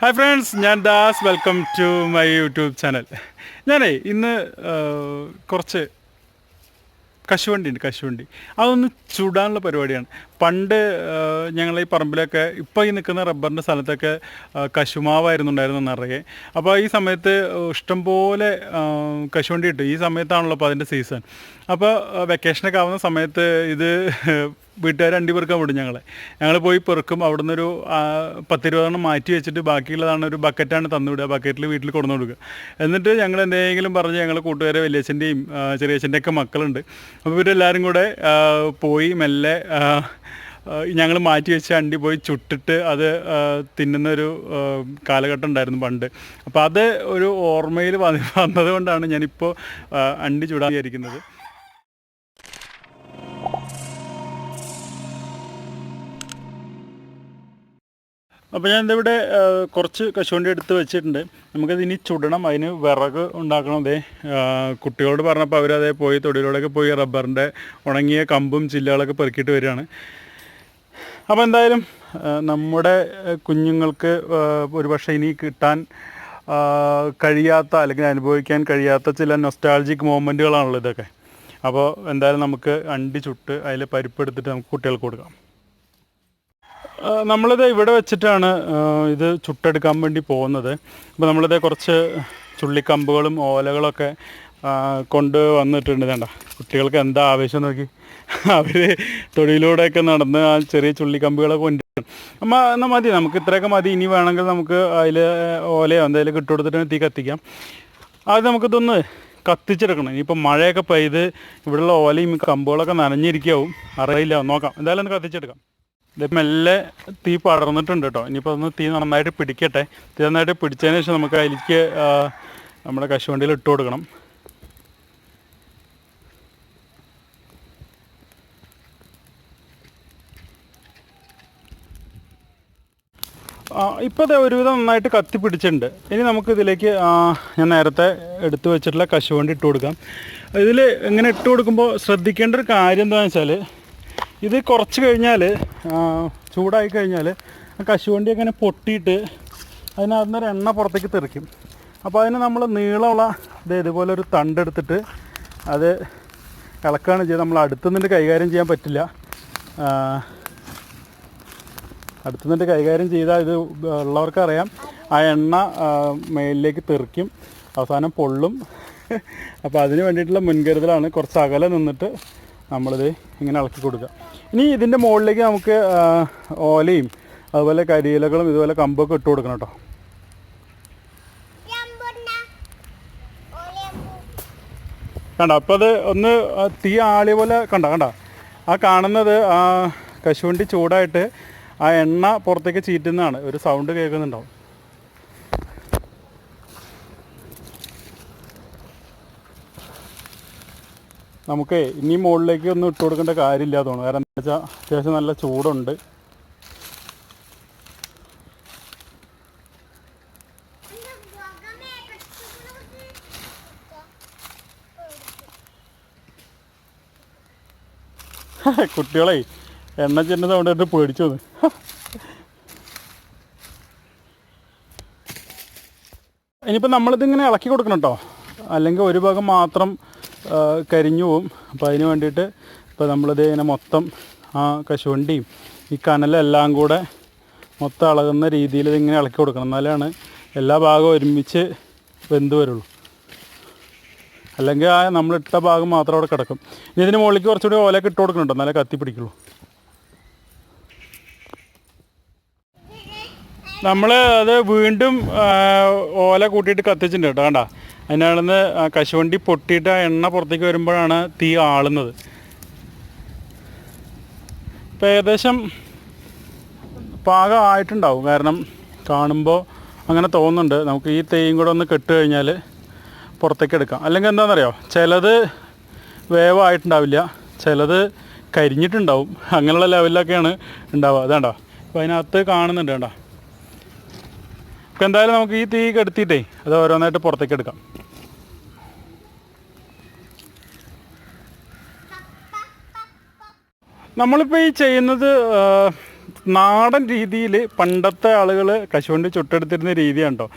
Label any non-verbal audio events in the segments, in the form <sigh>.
Hi friends ഞാൻ Das. Welcome to my YouTube channel ഞാനേ ഇന്ന് കുറച്ച് കശുവണ്ടി ഉണ്ട് കശുവണ്ടി. അതൊന്ന് ചുടാനുള്ള പരിപാടിയാണ്. പണ്ട് ഞങ്ങൾ ഈ പറമ്പിലൊക്കെ ഇപ്പോൾ ഈ നിൽക്കുന്ന റബ്ബറിന്റെ സ്ഥലത്തൊക്കെ കശുമാവായിരുന്നുണ്ടായിരുന്നു കശുമാവായിരുന്നു ഉണ്ടായിരുന്നു നിറയെ. അപ്പോൾ ഈ സമയത്ത് ഇഷ്ടംപോലെ കശുവണ്ടി കിട്ടും ഈ സമയത്താണല്ലോ അപ്പോൾ അതിന്റെ സീസൺ. അപ്പോൾ വെക്കേഷനൊക്കെ ആവുന്ന സമയത്ത് ഇത് വീട്ടുകാർ രണ്ടുപേർക്കാണ് വിടും ഞങ്ങളെ. ഞങ്ങൾ പോയി പെറുക്കും. അവിടെ നിന്നൊരു പത്തിരുപതെണ്ണം മാറ്റി വെച്ചിട്ട് ബാക്കിയുള്ളതാണ് ഒരു ബക്കറ്റാണ് തന്നുവിടുക ബക്കറ്റിൽ വീട്ടിൽ കൊണ്ടു കൊടുക്കുക. എന്നിട്ട് ഞങ്ങൾ എന്തെങ്കിലും പറഞ്ഞ് ഞങ്ങൾ കൂട്ടുകാരെ വലിയച്ഛന്റെയും ചെറിയച്ഛന്റെ ഒക്കെ മക്കളുണ്ട്. അപ്പോൾ ഇവരെല്ലാവരും കൂടെ പോയി മെല്ലെ ഞങ്ങൾ മാറ്റി വെച്ച അണ്ടി പോയി ചുട്ടിട്ട് അത് തിന്നുന്ന ഒരു കാലഘട്ടം ഉണ്ടായിരുന്നു പണ്ട്. അപ്പോൾ അത് ഒരു ഓർമ്മയിൽ വന്നത് കൊണ്ടാണ് ഞാനിപ്പോൾ അണ്ടി ചുടാൻ വിചാരിക്കുന്നത്. അപ്പോൾ ഞാൻ ഇതിവിടെ കുറച്ച് കശുവണ്ടി എടുത്ത് വെച്ചിട്ടുണ്ട്. നമുക്കത് ഇനി ചുടണം. അതിന് വിറക് ഉണ്ടാക്കണം അതേ കുട്ടികളോട് പറഞ്ഞപ്പോൾ അവരതേ പോയി തൊടിയിലൂടെയൊക്കെ പോയി റബ്ബറിന്റെ ഉണങ്ങിയ കമ്പും ചില്ലകളൊക്കെ പെറുക്കിയിട്ട് വരികയാണ്. അപ്പോൾ എന്തായാലും നമ്മുടെ കുഞ്ഞുങ്ങൾക്ക് ഒരുപക്ഷെ ഇനി കിട്ടാൻ കഴിയാത്ത അല്ലെങ്കിൽ അനുഭവിക്കാൻ കഴിയാത്ത ചില നൊസ്റ്റാൾജിക് മൂമെന്റുകളാണല്ലോ ഇതൊക്കെ. അപ്പോൾ എന്തായാലും നമുക്ക് അണ്ടി ചുട്ട് അതിൽ പരിപ്പെടുത്തിട്ട് നമുക്ക് കുട്ടികൾക്ക് കൊടുക്കാം. നമ്മളിത് ഇവിടെ വെച്ചിട്ടാണ് ഇത് ചുട്ടെടുക്കാൻ വേണ്ടി പോകുന്നത്. അപ്പോൾ നമ്മളിത് കുറച്ച് ചുള്ളിക്കമ്പുകളും ഓലകളൊക്കെ കൊണ്ട് വന്നിട്ടുണ്ട് വേണ്ട കുട്ടികൾക്ക് എന്താ ആവശ്യം നോക്കി. അവർ തൊഴിലൂടെയൊക്കെ നടന്ന് ആ ചെറിയ ചുള്ളിക്കമ്പുകളൊക്കെ കൊണ്ട് അമ്മ എന്നാൽ മതി നമുക്ക് ഇത്രയൊക്കെ മതി. ഇനി വേണമെങ്കിൽ നമുക്ക് അതിൽ ഓലയോ എന്തായാലും കിട്ടുകൊടുത്തിട്ട് തീ കത്തിക്കാം. അത് നമുക്കിതൊന്ന് കത്തിച്ചെടുക്കണം. ഇനിയിപ്പോൾ മഴയൊക്കെ പെയ്ത് ഇവിടെയുള്ള ഓലയും കമ്പുകളൊക്കെ നനഞ്ഞിരിക്കാവും. അറിയില്ല നോക്കാം. എന്തായാലും ഒന്ന് കത്തിച്ചെടുക്കാം. ഇത് മെല്ലെ തീ പടർന്നിട്ടുണ്ട് കേട്ടോ ഇനിയിപ്പോൾ ഒന്ന് തീ നന്നായിട്ട് പിടിക്കട്ടെ. തീ നന്നായിട്ട് പിടിച്ചതിന് ശേഷം നമുക്ക് അതിലേക്ക് നമ്മുടെ കശുവണ്ടിയിൽ ഇട്ട് കൊടുക്കണം. ഇപ്പോൾ ഒരുവിധം നന്നായിട്ട് കത്തി പിടിച്ചിട്ടുണ്ട്. ഇനി നമുക്ക് ഇതിലേക്ക് ഞാൻ നേരത്തെ എടുത്തു വെച്ചിട്ടുള്ള കശുവണ്ടി ഇട്ട് കൊടുക്കാം. ഇതിൽ ഇങ്ങനെ ഇട്ട് കൊടുക്കുമ്പോൾ ശ്രദ്ധിക്കേണ്ട ഒരു കാര്യം എന്താണെന്ന് വെച്ചാൽ ഇത് കുറച്ച് കഴിഞ്ഞാൽ ചൂടായി കഴിഞ്ഞാൽ കശുവണ്ടി അങ്ങനെ പൊട്ടിയിട്ട് അതിനകത്ത് നിന്ന് എണ്ണ പുറത്തേക്ക് തെറിക്കും. അപ്പോൾ അതിന് നമ്മൾ നീളമുള്ള ഇത് ഇതുപോലെ ഒരു തണ്ടെടുത്തിട്ട് അത് ഇളക്കുകയാണ് ചെയ്ത് നമ്മൾ അടുത്തുനിന്നിട്ട് കൈകാര്യം ചെയ്യാൻ പറ്റില്ല. അടുത്തുനിന്നിട്ട് കൈകാര്യം ചെയ്താൽ ഇത് ഉള്ളവർക്കറിയാം. ആ എണ്ണ മേലിലേക്ക് തെറിക്കും അവസാനം പൊള്ളും. അപ്പോൾ അതിന് വേണ്ടിയിട്ടുള്ള മുൻകരുതലാണ് കുറച്ച് അകലെ നിന്നിട്ട് നമ്മളിത് ഇങ്ങനെ ഇളക്കി കൊടുക്കുക. ഇനി ഇതിന്റെ മുകളിലേക്ക് നമുക്ക് ഓലയും അതുപോലെ കരിയിലകളും ഇതുപോലെ കമ്പൊക്കെ ഇട്ട് കൊടുക്കണം കേട്ടോ. കണ്ട? അപ്പോൾ അത് ഒന്ന് തീ ആളിയ പോലെ കണ്ട? കണ്ട? ആ കാണുന്നത് ആ കശുവണ്ടി ചൂടായിട്ട് ആ എണ്ണ പുറത്തേക്ക് ചീറ്റുന്നതാണ്. ഒരു സൗണ്ട് കേൾക്കുന്നുണ്ടാവും. നമുക്ക് ഇനി മുകളിലേക്ക് ഒന്നും ഇട്ട് കൊടുക്കേണ്ട കാര്യമില്ല തോന്നുന്നു. കാരണം എന്താ വെച്ചാൽ അത്യാവശ്യം നല്ല ചൂടുണ്ട്. <laughs> കുട്ടികളെ എണ്ണ ചെന്ന സൗണ്ട് കേട്ട് പേടിച്ചു വന്ന്. <laughs> ഇനിയിപ്പോൾ നമ്മളിതിങ്ങനെ ഇളക്കി കൊടുക്കണം കേട്ടോ അല്ലെങ്കിൽ ഒരു ഭാഗം മാത്രം കരിഞ്ഞു പോവും. അപ്പോൾ അതിന് വേണ്ടിയിട്ട് ഇപ്പോൾ നമ്മളിത് ഇങ്ങനെ മൊത്തം ആ കശുവണ്ടിയും ഈ കനലെല്ലാം കൂടെ മൊത്തം ഇളകുന്ന രീതിയിൽ ഇതിങ്ങനെ ഇളക്കി കൊടുക്കണം. എന്നാലാണ് എല്ലാ ഭാഗവും ഒരുമിച്ച് വെന്ത് വരുള്ളൂ. അല്ലെങ്കിൽ ആ നമ്മളിട്ട ഭാഗം മാത്രം അവിടെ കിടക്കും. ഇനി ഇതിന് മുകളിലേക്ക് കുറച്ചുകൂടി ഓലൊക്കെ ഇട്ട് കൊടുക്കണുണ്ടോ എന്നാലേ കത്തി പിടിക്കുള്ളൂ. നമ്മൾ അത് വീണ്ടും ഓല കൂട്ടിയിട്ട് കത്തിച്ചിട്ടുണ്ട് കേട്ടോ കണ്ട? അതിനാണെന്ന് കശുവണ്ടി പൊട്ടിയിട്ട് എണ്ണ പുറത്തേക്ക് വരുമ്പോഴാണ് തീ ആളുന്നത്. ഇപ്പം ഏകദേശം പാകം ആയിട്ടുണ്ടാവും. കാരണം കാണുമ്പോൾ അങ്ങനെ തോന്നുന്നുണ്ട്. നമുക്ക് ഈ തേയും കൂടെ ഒന്ന് കെട്ട് കഴിഞ്ഞാൽ പുറത്തേക്ക് എടുക്കാം. അല്ലെങ്കിൽ എന്താണെന്നറിയോ? ചിലത് വേവായിട്ടുണ്ടാവില്ല. ചിലത് കരിഞ്ഞിട്ടുണ്ടാവും. അങ്ങനെയുള്ള ലെവലിലൊക്കെയാണ് ഉണ്ടാവുക. അതാണ്ടോ? അപ്പോൾ അതിനകത്ത് കാണുന്നുണ്ട് വേണ്ട അപ്പോൾ എന്തായാലും നമുക്ക് ഈ തീ കെടുത്തിയിട്ടേ അത് ഓരോന്നായിട്ട് പുറത്തേക്ക് എടുക്കാം. നമ്മളിപ്പോൾ ഈ ചെയ്യുന്നത് നാടൻ രീതിയിൽ പണ്ടത്തെ ആളുകൾ കശുവണ്ടി ചുട്ടെടുത്തിരുന്ന രീതിയാണ് കേട്ടോ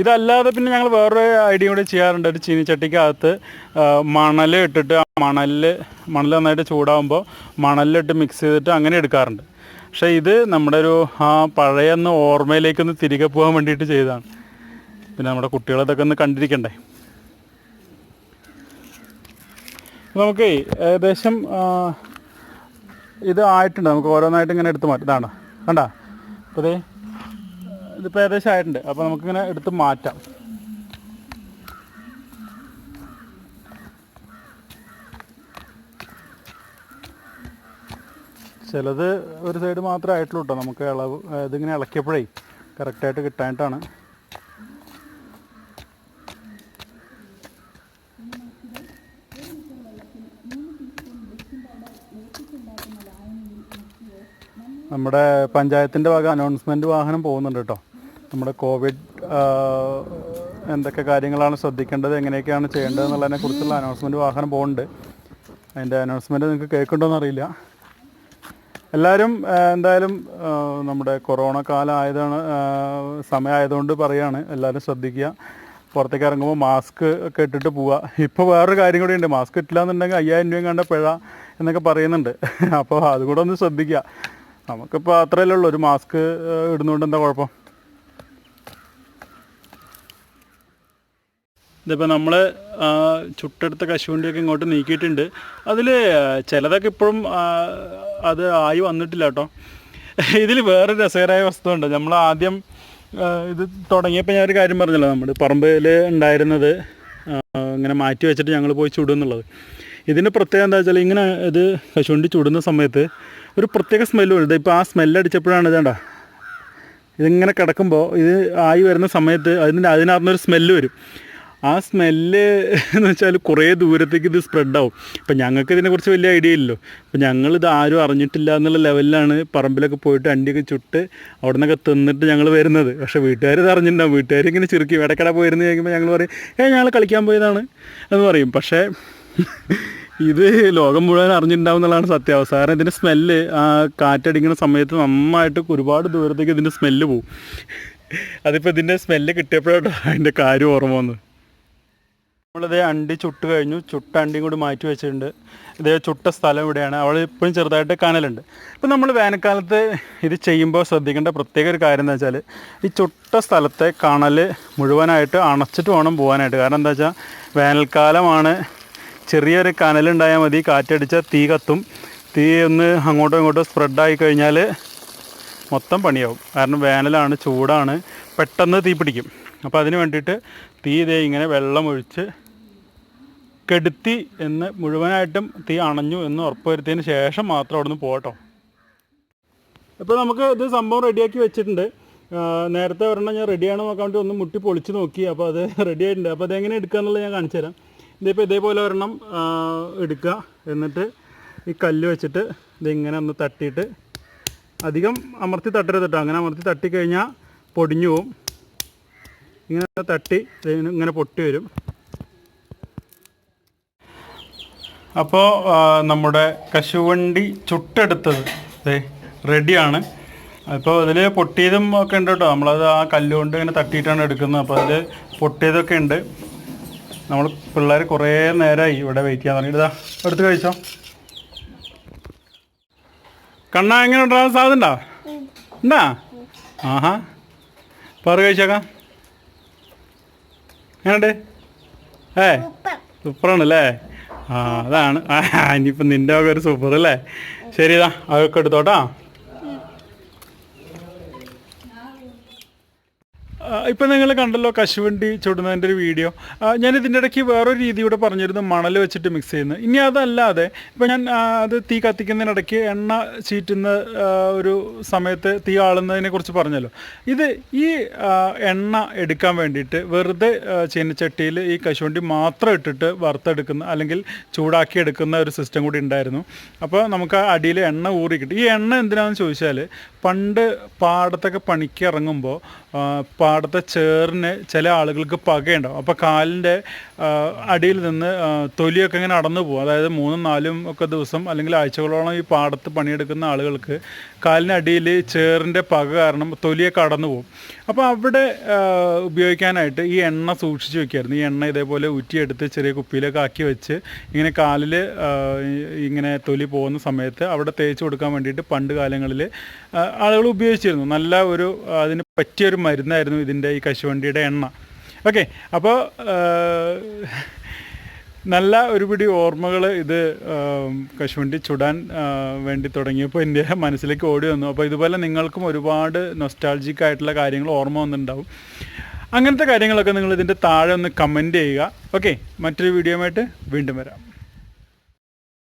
ഇതല്ലാതെ പിന്നെ ഞങ്ങൾ വേറൊരു ഐഡിയ കൂടി ചെയ്യാറുണ്ട്. ഒരു ചീനിച്ചട്ടിക്കകത്ത് മണൽ ഇട്ടിട്ട് ആ മണലിൽ മണൽ നന്നായിട്ട് ചൂടാകുമ്പോൾ മണലിലിട്ട് മിക്സ് ചെയ്തിട്ട് അങ്ങനെ എടുക്കാറുണ്ട്. പക്ഷേ ഇത് നമ്മുടെ ഒരു ആ പഴയൊന്ന് ഓർമ്മയിലേക്കൊന്ന് തിരികെ പോകാൻ വേണ്ടിയിട്ട് ചെയ്തതാണ്. പിന്നെ നമ്മുടെ കുട്ടികളതൊക്കെ ഒന്ന് കണ്ടിരിക്കണ്ടേ? നമുക്ക് ഏകദേശം ഇത് ആയിട്ടുണ്ട്. നമുക്ക് ഓരോന്നായിട്ട് ഇങ്ങനെ എടുത്ത് മാറ്റാം. ഇതാണോ? കണ്ടാ? അപ്പോൾ ഇതേ ഇതിപ്പോൾ ഏകദേശം ആയിട്ടുണ്ട്. അപ്പോൾ നമുക്കിങ്ങനെ എടുത്ത് മാറ്റാം. ചിലത് ഒരു സൈഡ് മാത്രമേ ആയിട്ടുള്ളൂ കേട്ടോ നമുക്ക് ഇളവ് ഇതിങ്ങനെ ഇളക്കിയപ്പോഴേ കറക്റ്റായിട്ട് കിട്ടാനായിട്ടാണ് നമ്മുടെ പഞ്ചായത്തിന്റെ വക അനൗൺസ്മെന്റ് വാഹനം പോകുന്നുണ്ട് കേട്ടോ നമ്മുടെ കോവിഡ് എന്തൊക്കെ കാര്യങ്ങളാണ് ശ്രദ്ധിക്കേണ്ടത് എങ്ങനെയൊക്കെയാണ് ചെയ്യേണ്ടത് എന്നുള്ളതിനെ കുറിച്ചുള്ള അനൗൺസ്മെന്റ് വാഹനം പോകുന്നുണ്ട്. അതിന്റെ അനൗൺസ്മെന്റ് നിങ്ങൾക്ക് കേൾക്കുന്നുണ്ടോയെന്ന് അറിയില്ല. എല്ലാവരും എന്തായാലും നമ്മുടെ കൊറോണ കാലം ആയതാണ് സമയമായതുകൊണ്ട് പറയാണ്. എല്ലാവരും ശ്രദ്ധിക്കുക. പുറത്തേക്ക് ഇറങ്ങുമ്പോൾ മാസ്ക് ഒക്കെ ഇട്ടിട്ട് പോവുക. ഇപ്പോൾ വേറൊരു കാര്യം കൂടി ഉണ്ട്. മാസ്ക് ഇട്ടില്ല എന്നുണ്ടെങ്കിൽ അയ്യായിരം രൂപയും കണ്ട പിഴ എന്നൊക്കെ പറയുന്നുണ്ട്. അപ്പോൾ അതുകൂടെ ഒന്ന് ശ്രദ്ധിക്കുക. നമുക്കിപ്പോൾ അത്രയല്ലേ ഉള്ളൂ. ഒരു മാസ്ക് ഇടുന്നുകൊണ്ട് എന്താ കുഴപ്പം? ഇതിപ്പോൾ നമ്മൾ ചുട്ടെടുത്ത കശുവണ്ടിയൊക്കെ ഇങ്ങോട്ട് നീക്കിയിട്ടുണ്ട്. അതിൽ ചിലതൊക്കെ ഇപ്പോഴും അത് ആയി വന്നിട്ടില്ല കേട്ടോ. ഇതിൽ വേറെ രസകരമായ വസ്തുണ്ട് നമ്മൾ ആദ്യം ഇത് തുടങ്ങിയപ്പോൾ ഞാൻ ഒരു കാര്യം പറഞ്ഞല്ലോ. നമ്മുടെ പറമ്പിൽ ഉണ്ടായിരുന്നത് ഇങ്ങനെ മാറ്റി വെച്ചിട്ട് ഞങ്ങൾ പോയി ചുടും എന്നുള്ളത്. പ്രത്യേകത എന്താ വെച്ചാൽ ഇങ്ങനെ ഇത് കശുവണ്ടി ചുടുന്ന സമയത്ത് ഒരു പ്രത്യേക സ്മെല്ല് വരുന്നത് ഇപ്പോൾ ആ സ്മെല്ല് അടിച്ചപ്പോഴാണ് ഇതേണ്ട ഇതിങ്ങനെ കിടക്കുമ്പോൾ ഇത് ആയി വരുന്ന സമയത്ത് അതിന്റെ അതിനകത്തുനിന്നൊരു സ്മെല്ല് വരും. ആ സ്മെല്ല് <laughs> എന്ന് വെച്ചാൽ കുറേ ദൂരത്തേക്ക് ഇത് സ്പ്രെഡാവും. ഇപ്പം ഞങ്ങൾക്ക് ഇതിനെക്കുറിച്ച് വലിയ ഐഡിയ ഇല്ലല്ലോ. അപ്പം ഞങ്ങളിത് ആരും അറിഞ്ഞിട്ടില്ല എന്നുള്ള ലെവലിലാണ് പറമ്പിലൊക്കെ പോയിട്ട് അണ്ടിയൊക്കെ ചുട്ട് അവിടെ നിന്നൊക്കെ തിന്നിട്ട് ഞങ്ങൾ വരുന്നത്. പക്ഷേ വീട്ടുകാർ ഇത് അറിഞ്ഞിട്ടുണ്ടാവും. വീട്ടുകാർ ഇങ്ങനെ ചുരുക്കി ഇടയ്ക്കിടെ പോയിരുന്നു കഴിക്കുമ്പോൾ ഞങ്ങൾ പറയും ഏ ഞങ്ങൾ കളിക്കാൻ പോയതാണ് എന്ന് പറയും. പക്ഷേ <laughs> ഇത് ലോകം മുഴുവൻ അറിഞ്ഞിട്ടുണ്ടാവും എന്നുള്ളതാണ് സത്യാവസ്ഥ കാരണം ഇതിന്റെ സ്മെല്ല് ആ കാറ്റടിക്കുന്ന സമയത്ത് നന്നായിട്ട് ഒരുപാട് ദൂരത്തേക്ക് ഇതിന്റെ സ്മെല്ല് പോവും. <laughs> അതിപ്പോൾ ഇതിന്റെ സ്മെല്ല് കിട്ടിയപ്പോഴാണ് അതിന്റെ കാര്യം ഓർമ്മ വന്നത്. നമ്മളിതേ അണ്ടി ചുട്ട് കഴിഞ്ഞു. ചുട്ട അണ്ടിയും കൂടി മാറ്റി വെച്ചിട്ടുണ്ട്. ഇതേ ചുട്ട സ്ഥലം ഇവിടെയാണ്. അവൾ ഇപ്പോഴും ചെറുതായിട്ട് കനലുണ്ട്. ഇപ്പം നമ്മൾ വേനൽക്കാലത്ത് ഇത് ചെയ്യുമ്പോൾ ശ്രദ്ധിക്കേണ്ട പ്രത്യേക ഒരു കാര്യം എന്താ വെച്ചാൽ ഈ ചുട്ട സ്ഥലത്തെ കണൽ മുഴുവനായിട്ട് അണച്ചിട്ട് വേണം പോകാനായിട്ട്. കാരണം എന്താ വെച്ചാൽ വേനൽക്കാലമാണ് ചെറിയൊരു കനലുണ്ടായാൽ മതി. കാറ്റടിച്ചാൽ തീ കത്തും. തീ ഒന്ന് അങ്ങോട്ടും ഇങ്ങോട്ടും സ്പ്രെഡായി കഴിഞ്ഞാൽ മൊത്തം പണിയാവും. കാരണം വേനലാണ് ചൂടാണ്. പെട്ടെന്ന് തീ പിടിക്കും. അപ്പോൾ അതിന് വേണ്ടിയിട്ട് തീ ഇതേ ഇങ്ങനെ വെള്ളം ഒഴിച്ച് കെടുത്തി എന്ന് മുഴുവനായിട്ടും തീ അണഞ്ഞു എന്ന് ഉറപ്പുവരുത്തിയതിന് ശേഷം മാത്രം അവിടുന്ന് പോകട്ടോ ഇപ്പോൾ നമുക്ക് ഇത് സംഭവം റെഡിയാക്കി വെച്ചിട്ടുണ്ട്. നേരത്തെ ഒരെണ്ണം ഞാൻ റെഡിയാണോ നോക്കാൻ വേണ്ടി ഒന്ന് മുട്ടി പൊളിച്ച് നോക്കി. അപ്പോൾ അത് <laughs> റെഡി ആയിട്ടുണ്ട്. അപ്പോൾ അതെങ്ങനെ എടുക്കുക എന്നുള്ളത് ഞാൻ കാണിച്ചു തരാം. ഇതിപ്പോൾ ഇതേപോലെ ഒരെണ്ണം എടുക്കുക. എന്നിട്ട് ഈ കല്ല് വെച്ചിട്ട് ഇതിങ്ങനെ ഒന്ന് തട്ടിയിട്ട് അധികം അമർത്തി തട്ടരുത് കേട്ടോ അങ്ങനെ അമർത്തി തട്ടിക്കഴിഞ്ഞാൽ പൊടിഞ്ഞു പോവും. ഇങ്ങനെ തട്ടി ഇങ്ങനെ പൊട്ടി വരും. അപ്പോൾ നമ്മുടെ കശുവണ്ടി ചുട്ടെടുത്തത്. ദേ റെഡിയാണ്. അപ്പോൾ അതിൽ പൊട്ടിയതും ഒക്കെ ഉണ്ട് കേട്ടോ. നമ്മളത് ആ കല്ലുകൊണ്ട് ഇങ്ങനെ തട്ടിയിട്ടാണ് എടുക്കുന്നത്. അപ്പോൾ അതിൽ പൊട്ടിയതൊക്കെ ഉണ്ട്. നമ്മൾ പിള്ളേർ കുറേ നേരമായി ഇവിടെ വെയിറ്റ് ചെയ്യാൻ തുടങ്ങിയിട്ട്. ഇതാ എടുത്ത് കഴിച്ചോ. കണ്ണ എങ്ങനെ ഉണ്ടാകാൻ സാധ്യത ഉണ്ടോ? ഉണ്ടാ? ആഹാ. പറ കഴിച്ചേക്കാം. എങ്ങനെയുണ്ട്? ഏ? സൂപ്പറാണ് അല്ലേ ആ അതാണ്. ഇനിയിപ്പം നിന്റെ ഒക്കെ ഒരു സൂപ്പർ അല്ലേ? ശരിതാ അതൊക്കെ എടുത്തോട്ടാ. ഇപ്പം നിങ്ങൾ കണ്ടല്ലോ കശുവണ്ടി ചുടുന്നതിന്റെ ഒരു വീഡിയോ. ഞാൻ ഇതിന്റെ ഇടയ്ക്ക് വേറൊരു രീതി കൂടെ പറഞ്ഞിരുന്നു മണൽ വെച്ചിട്ട് മിക്സ് ചെയ്യുന്നത്. ഇനി അതല്ലാതെ ഇപ്പം ഞാൻ അത് തീ കത്തിക്കുന്നതിനിടയ്ക്ക് എണ്ണ ചീറ്റുന്ന ഒരു സമയത്ത് തീ ആളുന്നതിനെ കുറിച്ച് പറഞ്ഞല്ലോ. ഇത് ഈ എണ്ണ എടുക്കാൻ വേണ്ടിയിട്ട് വെറുതെ ചീനച്ചട്ടിയിൽ ഈ കശുവണ്ടി മാത്രം ഇട്ടിട്ട് വറുത്തെടുക്കുന്ന അല്ലെങ്കിൽ ചൂടാക്കി എടുക്കുന്ന ഒരു സിസ്റ്റം കൂടി ഉണ്ടായിരുന്നു. അപ്പോൾ നമുക്ക് അടിയിൽ എണ്ണ ഊറി കിട്ടും. ഈ എണ്ണ എന്തിനാണെന്ന് ചോദിച്ചാൽ പണ്ട് പാടത്തൊക്കെ പണിക്ക് ഇറങ്ങുമ്പോൾ ആ, പാടത്തെ ചേറിന് ചില ആളുകൾക്ക് പകയുണ്ടാവും. അപ്പോൾ കാലിന്റെ അടിയിൽ നിന്ന് തൊലിയൊക്കെ ഇങ്ങനെ അടന്നു പോകും. അതായത് മൂന്നും നാലും ഒക്കെ ദിവസം അല്ലെങ്കിൽ ആഴ്ചകളോളം ഈ പാടത്ത് പണിയെടുക്കുന്ന ആളുകൾക്ക് കാലിനടിയിൽ ചേറിന്റെ പക കാരണം തൊലിയൊക്കെ അടന്നു പോകും. അപ്പോൾ അവിടെ ഉപയോഗിക്കാനായിട്ട് ഈ എണ്ണ സൂക്ഷിച്ച് വെക്കുമായിരുന്നു ഈ എണ്ണ ഇതേപോലെ ഊറ്റിയെടുത്ത് ചെറിയ കുപ്പിയിലൊക്കെ ആക്കി വെച്ച് ഇങ്ങനെ കാലിൽ ഇങ്ങനെ തൊലി പോകുന്ന സമയത്ത് അവിടെ തേച്ച് കൊടുക്കാൻ വേണ്ടിയിട്ട് പണ്ട് കാലങ്ങളിൽ ആളുകൾ ഉപയോഗിച്ചിരുന്നു. നല്ല ഒരു അതിന് പറ്റിയൊരു മരുന്നായിരുന്നു ഇതിന്റെ ഈ കശുവണ്ടിയുടെ എണ്ണ. ഓക്കെ അപ്പോൾ നല്ല ഒരുപിടി ഓർമ്മകൾ ഇത് കശുവണ്ടി ചുടാൻ വേണ്ടി തുടങ്ങിയപ്പോൾ എന്റെ മനസ്സിലേക്ക് ഓടി വന്നു. അപ്പോൾ ഇതുപോലെ നിങ്ങൾക്കും ഒരുപാട് നൊസ്റ്റാൾജിക് ആയിട്ടുള്ള കാര്യങ്ങൾ ഓർമ്മ വന്നിട്ടുണ്ടാവും. അങ്ങനത്തെ കാര്യങ്ങളൊക്കെ നിങ്ങൾ ഇതിന്റെ താഴെ ഒന്ന് കമന്റ് ചെയ്യുക. ഓക്കെ മറ്റൊരു വീഡിയോയുമായിട്ട് വീണ്ടും വരാം.